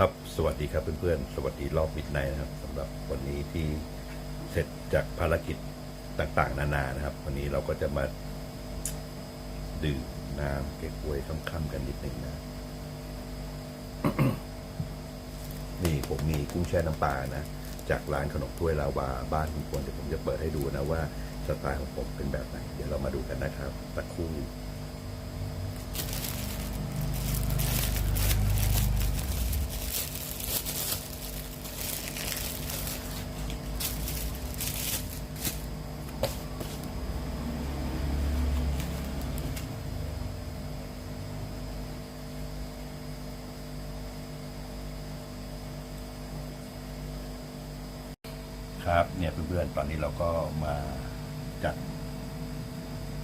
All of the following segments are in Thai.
ครับ สวัสดีครับเพื่อนๆ สวัสดีรอบมิดไนท์นะครับสำหรับวันนี้ที่เสร็จจากภารกิจต่างๆ นานานะครับ วันนี้เราก็จะมาดื่มน้ำเก๊กฮวยค่ำๆกันนิดนึงนะ นี่ผมมีกุ้งแช่น้ำปลานะ จากร้านขนมถ้วยลาวาบ้านคุณพลเดี๋ยวผมจะเปิดให้ดูนะว่าสไตล์ของผมเป็นแบบไหน เดี๋ยวเรามาดูกันนะครับสักค ครับเนี่ยเพื่อนๆตอนนี้เราก็มาจัด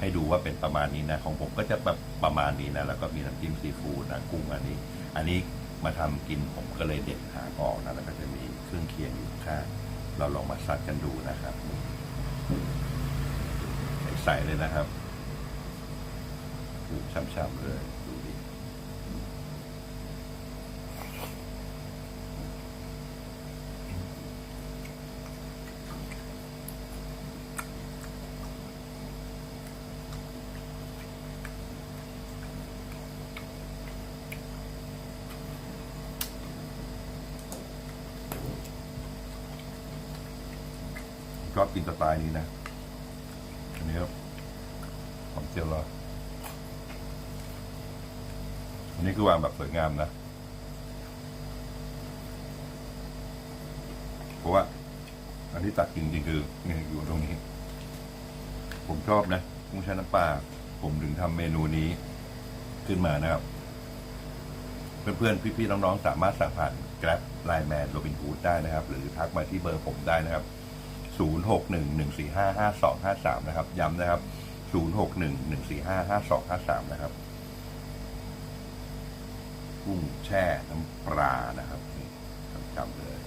ให้ดูว่าเป็นประมาณนี้นะ ของผมก็จะแบบประมาณนี้นะแล้วก็มีน้ำจิ้มซีฟู้ดนะกุ้งอันนี้ อันนี้มาทำกินผมก็เลยเด็ดหางออกนะแล้วก็จะมีเครื่องเคียงอยู่ข้างเราลองมาซัดกันดูนะครับใส่เลยนะครับอู้ช่ำๆเลยดูดิ ชอบกินสไตล์นี้นะ อันนี้ครับหอมเจียวรออันนี้คือวางแบบสวยงามนะเพราะว่า อันที่ตัดจริงๆคือนี่อยู่ตรงนี้ ผมชอบนะกุ้งแช่น้ำปลาผมถึงทำเมนูนี้ขึ้นมานะครับ เพื่อนๆ พี่ๆ น้องๆ สามารถสั่งผ่าน Grab Line Man Robin Hood ได้นะครับ หรือทักมาที่เบอร์ผมได้นะครับ 0611455253 นะครับ ย้ำนะครับ 0611455253 นะครับกุ้งแช่น้ำปลานะครับนี่จำๆเลย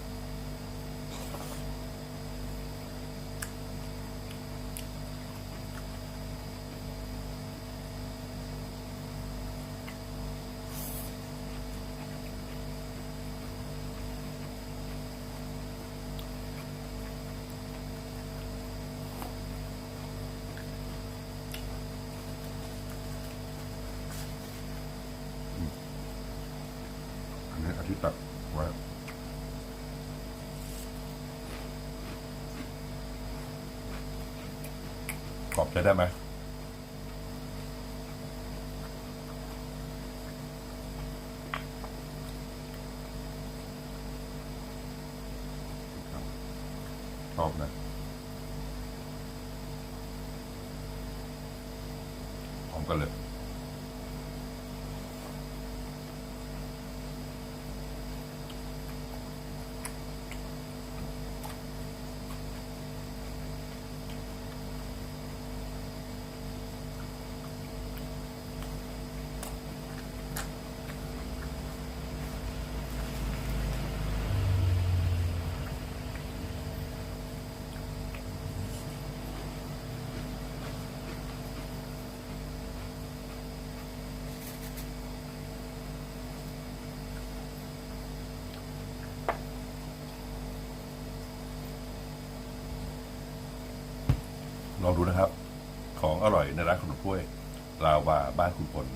อันนี้อาทิตย์ตัดไว้กรอบใช้ได้ไหมชอบนะพร้อมกันเลย ลองดูนะครับ ของอร่อยในร้านขนมถ้วยลาวาบ้านคุณพล